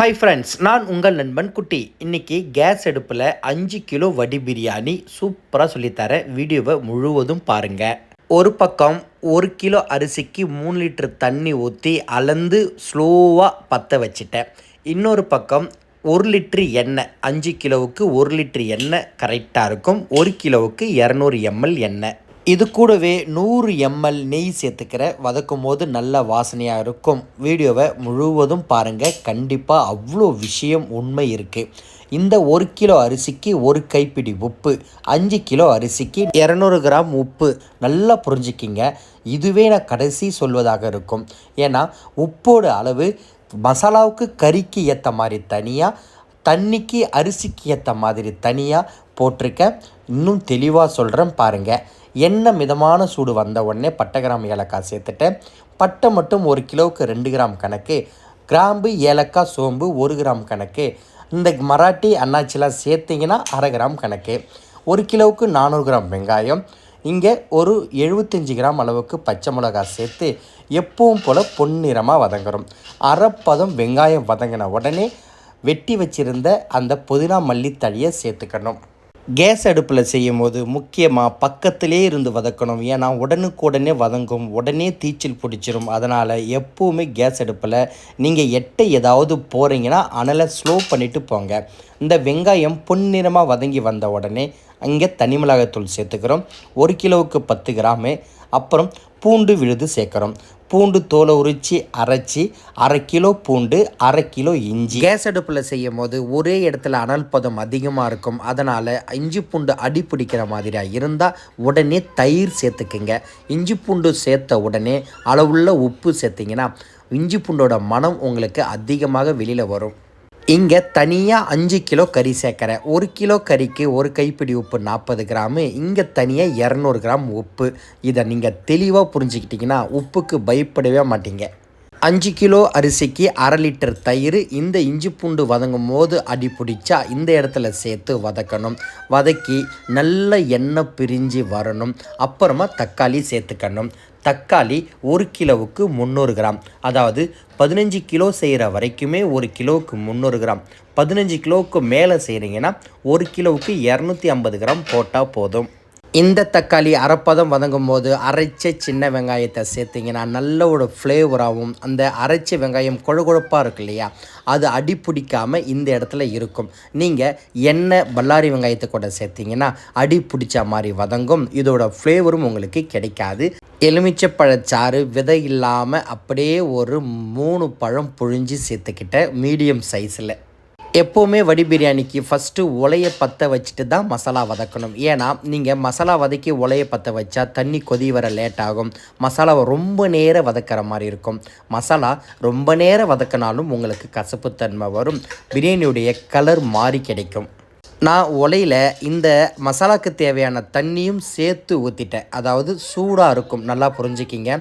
Hi friends நான் உங்கள் நண்பன் குட்டி. இன்றைக்கி கேஸ் அடுப்பில் அஞ்சு கிலோ வடி பிரியாணி சூப்பராக சொல்லித்தரேன். வீடியோவை முழுவதும் பாருங்கள் ஒரு பக்கம் ஒரு கிலோ அரிசிக்கு மூணு லிட்டர் தண்ணி ஊற்றி அளந்து ஸ்லோவாக பற்ற வச்சிட்டேன். இன்னொரு பக்கம் ஒரு லிட்ரு எண்ணெய் அஞ்சு கிலோவுக்கு ஒரு லிட்ரு எண்ணெய் கரெக்டாக இருக்கும். ஒரு கிலோவுக்கு இரநூறு எம்எல் எண்ணெய். இது கூடவே நூறு எம்எல் நெய் சேர்த்துக்கிற வதக்கும் போது நல்ல வாசனையாக இருக்கும். வீடியோவை முழுவதும் பாருங்கள் கண்டிப்பாக அவ்வளோ விஷயம் உண்மை இருக்குது இந்த ஒரு கிலோ அரிசிக்கு ஒரு கைப்பிடி உப்பு அஞ்சு கிலோ அரிசிக்கு இரநூறு கிராம் உப்பு. நல்லா புரிஞ்சுக்கிங்க. இதுவே நான் கடைசி சொல்வதாக இருக்கும். ஏன்னா உப்போட அளவு மசாலாவுக்கு கறிக்கு ஏற்ற மாதிரி தனியாக தண்ணிக்கு அரிசிக்கு ஏற்ற மாதிரி தனியாக போட்டிருக்கேன். இன்னும் தெளிவாக சொல்கிறேன் பாருங்கள் என்ன மிதமான சூடு வந்த உடனே பட்டை கிராம் ஏலக்காய் சேர்த்துட்டேன் பட்டை மட்டும் ஒரு கிலோவுக்கு ரெண்டு கிராம் கணக்கு கிராம்பு ஏலக்காய் சோம்பு ஒரு கிராம் கணக்கு இந்த மராட்டி அன்னாச்சிலாம் சேர்த்திங்கன்னா அரை கிராம் கணக்கு. ஒரு கிலோவுக்கு நானூறு கிராம் வெங்காயம் இங்கே ஒரு எழுபத்தஞ்சி கிராம் அளவுக்கு பச்சை மிளகாய் சேர்த்து எப்பவும் போல் பொன்னிறமாக வதங்குறோம். அரைப்பதம் வெங்காயம் வதங்கின உடனே வெட்டி வச்சுருந்த அந்த புதினா மல்லித்தழியை சேர்த்துக்கணும். கேஸ் அடுப்பில் செய்யும் போது முக்கியமாக பக்கத்திலே இருந்து வதக்கணும். ஏன்னா உடனுக்குடனே வதங்கும் உடனே தீச்சல் பிடிச்சிரும். அதனால் எப்போவுமே கேஸ் அடுப்பில் நீங்கள் எட்டை ஏதாவது போகிறீங்கன்னா அனலை ஸ்லோ பண்ணிவிட்டு போங்க. இந்த வெங்காயம் பொன்னிறமாக வதங்கி வந்த உடனே அங்கே தனி மிளகாய்த்தூள் சேர்த்துக்கிறோம். ஒரு கிலோவுக்கு பத்து கிராமு. அப்புறம் பூண்டு விழுது சேர்க்குறோம். பூண்டு தோலை உரித்து அரைச்சி அரை கிலோ பூண்டு அரை கிலோ இஞ்சி. கேஸ் அடுப்பில் செய்யும் போது ஒரே இடத்துல அனல் பதம் அதிகமாக இருக்கும். அதனால் இஞ்சி பூண்டு அடி பிடிக்கிற மாதிரியாக இருந்தால் உடனே தயிர் சேர்த்துக்குங்க. இஞ்சி பூண்டு சேர்த்த உடனே அளவுள்ள உப்பு சேர்த்திங்கன்னா இஞ்சி பூண்டோட மனம் உங்களுக்கு அதிகமாக வெளியில் வரும். இங்கே தனியாக அஞ்சு கிலோ கறி சேர்க்குறேன். ஒரு கிலோ கறிக்கு ஒரு கைப்பிடி உப்பு நாற்பது கிராமு இங்கே தனியாக இரநூறு கிராம் உப்பு. இதை நீங்கள் தெளிவாக புரிஞ்சுக்கிட்டிங்கன்னா உப்புக்கு பயப்படவே மாட்டீங்க. அஞ்சு கிலோ அரிசிக்கு அரை லிட்டர் தயிர் இந்த இஞ்சி பூண்டு வதங்கும் போது அடி பிடிச்சா இந்த இடத்துல சேர்த்து வதக்கணும். வதக்கி நல்ல எண்ணெய் பிரிஞ்சு வரணும். அப்புறமா தக்காளி சேர்த்துக்கணும். தக்காளி ஒரு கிலோவுக்கு முந்நூறு கிராம். அதாவது பதினஞ்சு கிலோ செய்கிற வரைக்குமே ஒரு கிலோவுக்கு முந்நூறு கிராம். பதினஞ்சு கிலோவுக்கு மேலே செய்கிறீங்கன்னா ஒரு கிலோவுக்கு இரநூத்தி ஐம்பது கிராம் போட்டால் போதும். இந்த தக்காளி அரைப்பதம் வதங்கும் போது அரைச்ச சின்ன வெங்காயத்தை சேர்த்திங்கன்னா நல்ல ஒரு ஃப்ளேவராகவும் அந்த அரைச்ச வெங்காயம் கொழகொழப்பாக இருக்கு இல்லையா? அது அடிப்பிடிக்காமல் இந்த இடத்துல இருக்கும். நீங்கள் எண்ணெய் பல்லாரி வெங்காயத்தை கூட சேர்த்திங்கன்னா அடி பிடிச்ச மாதிரி வதங்கும். இதோட ஃப்ளேவரும் உங்களுக்கு கிடைக்காது. எலுமிச்சப்பழச்சாறு விதை இல்லாமல் அப்படியே ஒரு மூணு பழம் புழிஞ்சு சேர்த்துக்கிட்ட மீடியம் சைஸில் எப்போவுமே வடி பிரியாணிக்கு ஃபஸ்ட்டு உலையை பற்ற வச்சுட்டு தான் மசாலா வதக்கணும். ஏன்னா நீங்கள் மசாலா வதக்கி உலையை பற்ற வச்சா தண்ணி கொதி வர லேட் ஆகும். மசாலாவை ரொம்ப நேரம் வதக்கிற மாதிரி இருக்கும். மசாலா ரொம்ப நேரம் வதக்கினாலும் உங்களுக்கு கசப்புத்தன்மை வரும். பிரியாணியுடைய கலர் மாறி கிடைக்கும். நான் உலையில் இந்த மசாலாவுக்கு தேவையான தண்ணியும் சேர்த்து ஊற்றிட்டேன் அதாவது சூடாக இருக்கும். நல்லா புரிஞ்சுக்கிங்க.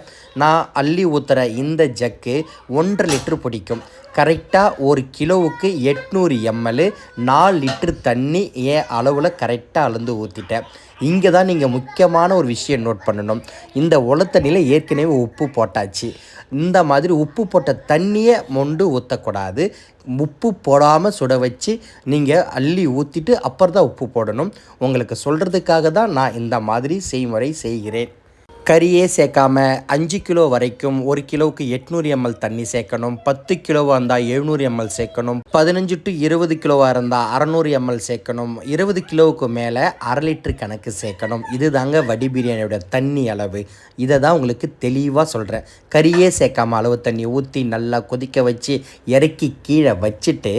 நான் அள்ளி ஊற்றுற இந்த ஜக்கு ஒன்றரை லிட்ரு பிடிக்கும். கரெக்டாக ஒரு கிலோவுக்கு எட்நூறு எம்எல் நாலு லிட்ரு தண்ணி ஏன் அளவில் கரெக்டாக அளந்து ஊற்றிட்டேன் இங்கே தான் நீங்கள் முக்கியமான ஒரு விஷயம் நோட் பண்ணணும். இந்த உலத்தண்ணியில் ஏற்கனவே உப்பு போட்டாச்சு. இந்த மாதிரி உப்பு போட்ட தண்ணியை மொண்டு ஊற்றக்கூடாது உப்பு போடாமல் சுட வச்சு நீங்கள் அள்ளி ஊற்றிட்டு அப்புறம் தான் உப்பு போடணும். உங்களுக்கு சொல்கிறதுக்காக தான் நான் இந்த மாதிரி செய்முறை செய்கிறேன். கறியே சேர்க்காம அஞ்சு கிலோ வரைக்கும் ஒரு கிலோவுக்கு எட்நூறு எம்எல் தண்ணி சேர்க்கணும். பத்து கிலோவாக இருந்தால் எழுநூறு எம்எல் சேர்க்கணும். பதினஞ்சு டு இருபது கிலோவாக இருந்தால் அறநூறு எம்எல் சேர்க்கணும். இருபது கிலோவுக்கு மேலே அரை லிட்டர் கணக்கு சேர்க்கணும். இது தாங்க வடி பிரியாணியோட தண்ணி அளவு. இதை தான் உங்களுக்கு தெளிவாக சொல்கிறேன் கறியே சேர்க்காம அளவு தண்ணி ஊற்றி நல்லா கொதிக்க வச்சு இறக்கி கீழே வச்சுட்டு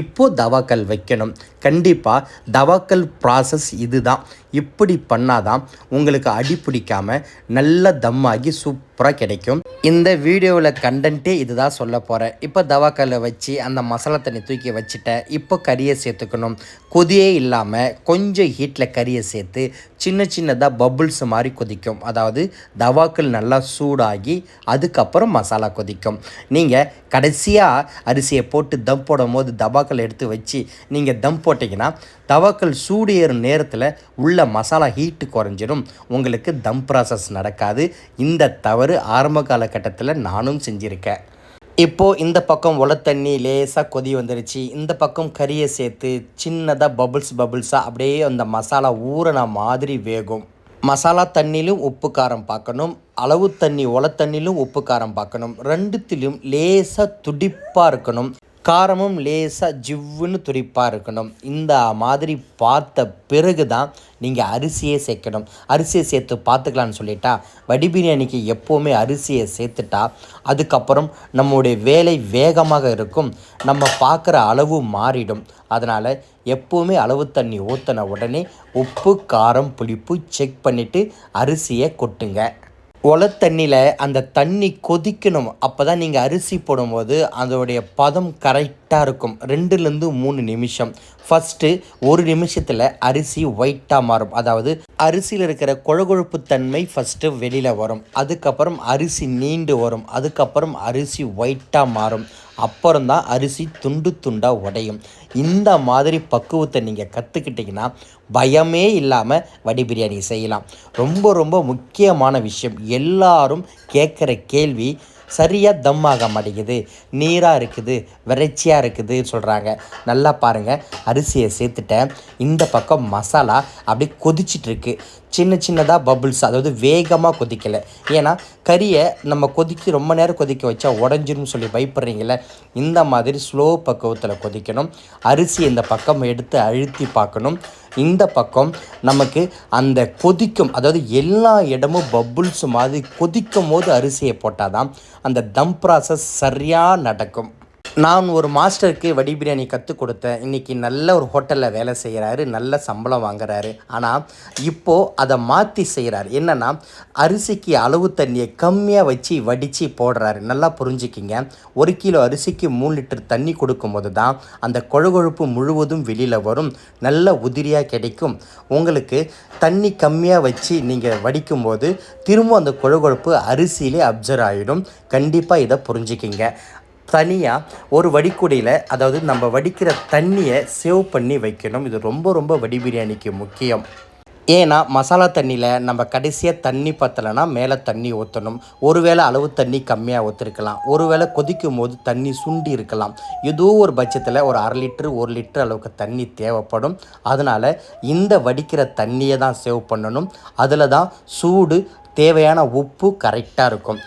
இப்போது தவாக்கல் வைக்கணும். கண்டிப்பாக தவாக்கல் ப்ராசஸ் இதுதான். இப்படி பண்ணாதான் உங்களுக்கு அடி பிடிக்காமல் நல்ல தம்மாகி சூப்பராக கிடைக்கும். இந்த வீடியோவில் கண்டென்ட்டே இதுதான் சொல்ல போகிறேன் இப்போ தவாக்கல்லை வச்சு அந்த மசாலா தண்ணி தூக்கி வச்சுட்டேன். இப்போ கறியை சேர்த்துக்கணும். கொதியே இல்லாமல் கொஞ்சம் ஹீட்டில் கறியை சேர்த்து சின்ன சின்னதாக பபுள்ஸ் மாதிரி கொதிக்கும். அதாவது தவாக்கள் நல்லா சூடாகி அதுக்கப்புறம் மசாலா கொதிக்கும். நீங்கள் கடைசியாக அரிசியை போட்டு தம் போடும் போது தவாக்கள் எடுத்து வச்சு நீங்கள் தம் போட்டிங்கன்னா தவாக்கள் சூடு ஏறும் நேரத்தில் உள்ள மசாலா ஹீட்டு குறைஞ்சிடும் உங்களுக்கு தம் ப்ராசஸ் நடக்காது. இந்த தவறு ஆரம்ப காலகட்டத்தில் நானும் செஞ்சுருக்கேன். இப்போது இந்த பக்கம் உலத்தண்ணி தண்ணி லேசாக கொதி வந்துருச்சு. இந்த பக்கம் கறியை சேர்த்து சின்னதாக பபுள்ஸ் பபுள்ஸாக அப்படியே அந்த மசாலா ஊறின மாதிரி வேகும். மசாலா தண்ணியிலும் உப்பு காரம் பார்க்கணும் அளவு தண்ணி உல தண்ணியிலும் உப்பு காரம் பார்க்கணும் ரெண்டுத்திலும் லேசாக துடிப்பாக இருக்கணும். காரமும் லேசாக ஜிவ்வுன்னு துடிப்பாக இருக்கணும். இந்த மாதிரி பார்த்த பிறகு தான் நீங்கள் அரிசியே சேர்க்கணும். அரிசியை சேர்த்து பார்த்துக்கலான்னு சொல்லிட்டா வடி பிரியாணிக்கு எப்போவுமே அரிசியை சேர்த்துட்டா அதுக்கப்புறம் நம்முடைய வேலை வேகமாக இருக்கும். நம்ம பார்க்குற அளவு மாறிடும். அதனால் எப்போவுமே அளவு தண்ணி ஊற்றின உடனே உப்பு காரம் புளிப்பு செக் பண்ணிவிட்டு அரிசியை கொட்டுங்க. ஒல தண்ணியில் அந்த தண்ணி கொதிக்கணும். அப்போ தான் நீங்கள் அரிசி போடும்போது அதோடைய பதம் கரெக்டாக இருக்கும். ரெண்டுலேருந்து மூணு நிமிஷம். ஃபஸ்ட்டு ஒரு நிமிஷத்தில் அரிசி ஒயிட்டாக மாறும். அதாவது அரிசியில் இருக்கிற கொழகொழுப்பு தன்மை ஃபஸ்ட்டு வெளியில் வரும். அதுக்கப்புறம் அரிசி நீண்டு வரும். அதுக்கப்புறம் அரிசி ஒயிட்டாக மாறும். அப்புறம் தான் அரிசி துண்டு துண்டாக உடையும். இந்த மாதிரி பக்குவத்தை நீங்கள் கற்றுக்கிட்டிங்கன்னா பயமே இல்லாமல் வடி பிரியாணி செய்யலாம். ரொம்ப ரொம்ப முக்கியமான விஷயம். எல்லாரும் கேட்குற கேள்வி சரியாக தம் ஆக மாட்டேங்குது நீராக இருக்குது விரைச்சியாக இருக்குதுன்னு சொல்கிறாங்க நல்லா பாருங்கள் அரிசியை சேர்த்துட்டேன். இந்த பக்கம் மசாலா அப்படியே கொதிச்சிட்ருக்கு. சின்ன சின்னதாக பபுள்ஸ் அதாவது வேகமாக கொதிக்கலை. ஏன்னா கறியை நம்ம கொதிக்க ரொம்ப நேரம் கொதிக்க வச்சா உடஞ்சிரும் சொல்லி பயப்படுறீங்களே இந்த மாதிரி ஸ்லோ பக்குவத்தில் கொதிக்கணும். அரிசி இந்த பக்கம் எடுத்து அழுத்தி பார்க்கணும். இந்த பக்கம் நமக்கு அந்த கொதிக்கும் அதாவது எல்லா இடமும் பபுள்ஸ் மாதிரி கொதிக்கும் போது அரிசியை போட்டால் தான் அந்த தம் ப்ராசஸ் சரியாக நடக்கும். நான் ஒரு மாஸ்டருக்கு வடி பிரியாணி கற்றுக் கொடுத்தேன். இன்றைக்கி நல்ல ஒரு ஹோட்டலில் வேலை செய்கிறாரு நல்ல சம்பளம் வாங்குறாரு. ஆனால் இப்போது அதை மாற்றி செய்கிறாரு என்னென்னா அரிசிக்கு அளவு தண்ணியை கம்மியாக வச்சு வடித்து போடுறாரு. நல்லா புரிஞ்சுக்கிங்க. ஒரு கிலோ அரிசிக்கு மூணு லிட்டர் தண்ணி கொடுக்கும்போது தான் அந்த கொழுகொழுப்பு முழுவதும் வெளியில் வரும். நல்ல உதிரியாக கிடைக்கும். உங்களுக்கு தண்ணி கம்மியாக வச்சு நீங்கள் வடிக்கும்போது திரும்ப அந்த கொழுகொழுப்பு அரிசியிலே அப்சர்வ் ஆகிடும் கண்டிப்பாக இதை புரிஞ்சுக்கிங்க. தனியாக ஒரு வடிக்குடியில் அதாவது நம்ம வடிக்கிற தண்ணியை சேவ் பண்ணி வைக்கணும். இது ரொம்ப ரொம்ப வடி பிரியாணிக்கு முக்கியம். ஏன்னா மசாலா தண்ணியில் நம்ம கடைசியாக தண்ணி பற்றலைன்னா மேலே தண்ணி ஊற்றணும் ஒருவேளை அளவு தண்ணி கம்மியாக ஊற்றிருக்கலாம் ஒருவேளை கொதிக்கும் போது தண்ணி சுண்டி இருக்கலாம். ஏதோ ஒரு பட்சத்தில் ஒரு அரை லிட்டரு ஒரு லிட்டர் அளவுக்கு தண்ணி தேவைப்படும். அதனால் இந்த வடிக்கிற தண்ணியை தான் சேவ் பண்ணணும். அதில் தான் சூடு தேவையான உப்பு கரெக்டாக இருக்கும்.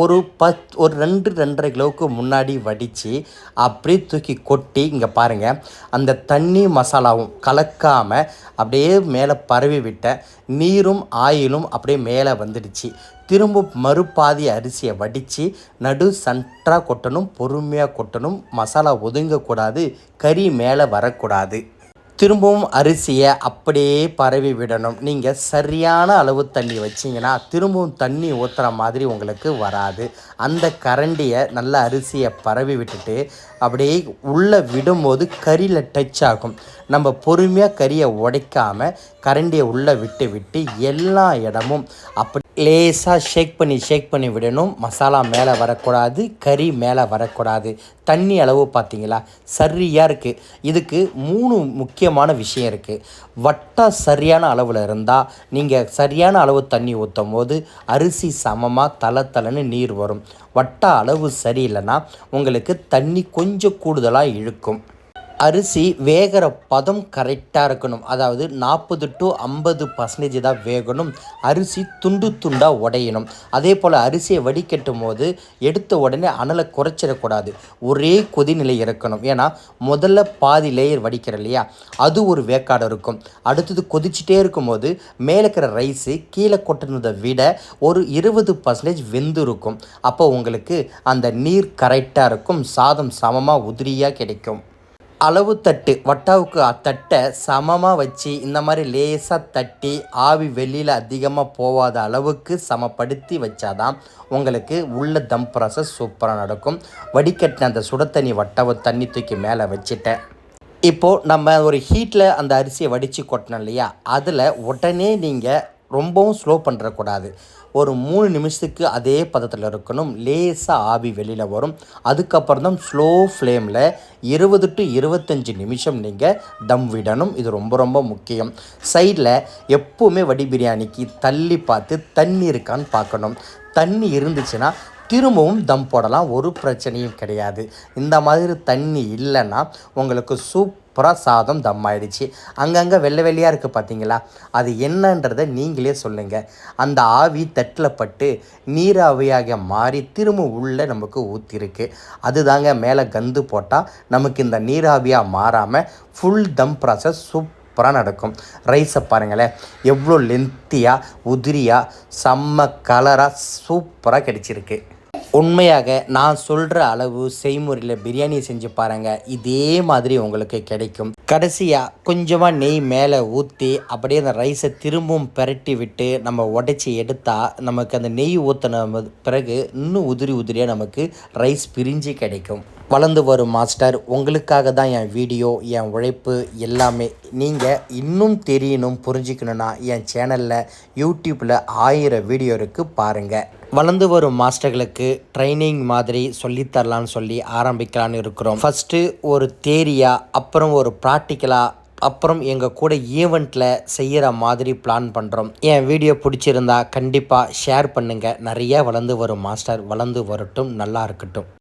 ஒரு பத் ஒரு ரெண்டு ரெண்டரை கிலோவுக்கு முன்னாடி வடித்து அப்படியே தூக்கி கொட்டி இங்கே பாருங்கள் அந்த தண்ணி மசாலாவும் கலக்காமல் அப்படியே மேலே பரவி விட்ட நீரும் ஆயிலும் அப்படியே மேலே வந்துடுச்சு. திரும்ப மறுபாதி அரிசியை வடித்து நடு சன்றாக கொட்டணும் பொறுமையாக கொட்டணும் மசாலா ஒதுங்கக்கூடாது கறி மேலே வரக்கூடாது. திரும்பவும் அரிசியை அப்படியே பரவி விடணும். நீங்கள் சரியான அளவு தண்ணி வச்சிங்கன்னா திரும்பவும் தண்ணி ஊற்றுற மாதிரி உங்களுக்கு வராது. அந்த கரண்டியை நல்ல அரிசியை பரவி விட்டுட்டு அப்படியே உள்ளே விடும்போது கறியில் டச் ஆகும். நம்ம பொறுமையாக கறியை உடைக்காமல் கரண்டியை உள்ளே விட்டு விட்டு எல்லா இடமும் அப்படி லேசாக ஷேக் பண்ணி ஷேக் பண்ணி விடணும். மசாலா மேலே வரக்கூடாது கறி மேலே வரக்கூடாது. தண்ணி அளவு பார்த்தீங்களா? சரியாக இருக்குது இதுக்கு மூணு முக்கியமான விஷயம் இருக்குது வட்டா சரியான அளவில் இருந்தால் நீங்கள் சரியான அளவு தண்ணி ஊற்றும் போது அரிசி சமமாக தலை தலைன்னு நீர் வரும். வட்ட அளவு சரியில்லைன்னா உங்களுக்கு தண்ணி கொஞ்சம் கூடுதலாக இழுக்கும். அரிசி வேகிற பதம் கரெக்டாக இருக்கணும். அதாவது நாற்பது டு ஐம்பது பர்சன்டேஜ் தான் வேகணும். அரிசி துண்டு துண்டாக உடையணும். அதே போல் அரிசியை வடிகட்டும் போது எடுத்த உடனே அனலை குறைச்சிடக்கூடாது. ஒரே கொதிநிலை இருக்கணும். ஏன்னா முதல்ல பாதி லேயர் வடிக்கிற இல்லையா? அது ஒரு வேக்காடு இருக்கும். அடுத்தது கொதிச்சுட்டே இருக்கும்போது மேலே இருக்கிற ரைஸு கீழே கொட்டினதை விட ஒரு இருபது பர்சன்டேஜ் வெந்து இருக்கும். அப்போ உங்களுக்கு அந்த நீர் கரெக்டாக இருக்கும். சாதம் சமமாக உதிரியாக கிடைக்கும். அளவு தட்டு வட்டாவுக்கு தட்டை சமமாக வச்சு இந்த மாதிரி லேசாக தட்டி ஆவி வெளியில் அதிகமாக போகாத அளவுக்கு சமப்படுத்தி வச்சாதான் உங்களுக்கு உள்ள தம் ப்ராசஸ் சூப்பராக நடக்கும். வடிகட்டின அந்த சுட தண்ணி வட்டாவை தண்ணி தூக்கி மேலே வச்சுட்டேன். இப்போது நம்ம ஒரு ஹீட்டில் அந்த அரிசியை வடித்து கொட்டினோம் இல்லையா? அதில் உடனே நீங்கள் ரொம்பவும் ஸ்லோ பண்ணுறக்கூடாது ஒரு மூணு நிமிஷத்துக்கு அதே பதத்தில் இருக்கணும். லேசாக ஆவி வெளியில் வரும். அதுக்கப்புறம் தான் ஸ்லோ ஃப்ளேமில் இருபது டு இருபத்தஞ்சி நிமிஷம் நீங்கள் தம் விடணும். இது ரொம்ப ரொம்ப முக்கியம். சைடில் எப்போவுமே வடி பிரியாணிக்கு தள்ளி பார்த்து தண்ணி இருக்கான்னு பார்க்கணும். தண்ணி இருந்துச்சுன்னா திரும்பவும் தம் போடலாம். ஒரு பிரச்சனையும் கிடையாது. இந்த மாதிரி தண்ணி இல்லைன்னா உங்களுக்கு சூப்பராக சாதம் தம் ஆயிடுச்சு. அங்கங்கே வெள்ளை வெள்ளையாக இருக்குது பார்த்தீங்களா அது என்னன்றதை நீங்களே சொல்லுங்கள் அந்த ஆவி தட்டில் பட்டு நீராவியாக மாறி திரும்ப உள்ளே நமக்கு ஊற்றிருக்கு அதுதாங்க மேலே கந்து போட்டால் நமக்கு இந்த நீராவியாக மாறாமல் ஃபுல் தம் ப்ராசஸ் சூப் சூப்பராக நடக்கும் ரைஸை பாருங்களேன். எவ்வளோ லென்த்தியாக உதிரியாக செம்ம கலராக சூப்பராக கிடைச்சிருக்கு. உண்மையாக நான் சொல்கிற அளவு செய்முறையில் பிரியாணி செஞ்சு பாருங்கள் இதே மாதிரி உங்களுக்கு கிடைக்கும். கடைசியாக கொஞ்சமாக நெய் மேலே ஊற்றி அப்படியே அந்த ரைஸை திரும்பவும் பிரட்டி விட்டு நம்ம உடைச்சி எடுத்தால் நமக்கு அந்த நெய் ஊற்றின பிறகு இன்னும் உதிரி உதிரியாக நமக்கு ரைஸ் பிரிஞ்சு கிடைக்கும். வளர்ந்து வரும் மாஸ்டர் உங்களுக்காக தான் என் வீடியோ என் உழைப்பு எல்லாமே நீங்கள் இன்னும் தெரியணும் புரிஞ்சுக்கணுன்னா என் சேனலில் யூடியூப்பில் ஆயிரம் வீடியோ இருக்குது பாருங்கள் வளர்ந்து வரும் மாஸ்டர்களுக்கு ட்ரைனிங் மாதிரி சொல்லித்தரலான்னு சொல்லி ஆரம்பிக்கலான்னு இருக்கிறோம். ஃபஸ்ட்டு ஒரு தேரியாக அப்புறம் ஒரு ப்ராக்டிக்கலாக அப்புறம் எங்கள் கூட ஈவெண்ட்டில் செய்கிற மாதிரி பிளான் பண்ணுறோம் என் வீடியோ பிடிச்சிருந்தா கண்டிப்பாக ஷேர் பண்ணுங்கள் நிறைய வளர்ந்து வரும் மாஸ்டர் வளர்ந்து வரட்டும் நல்லா இருக்கட்டும்.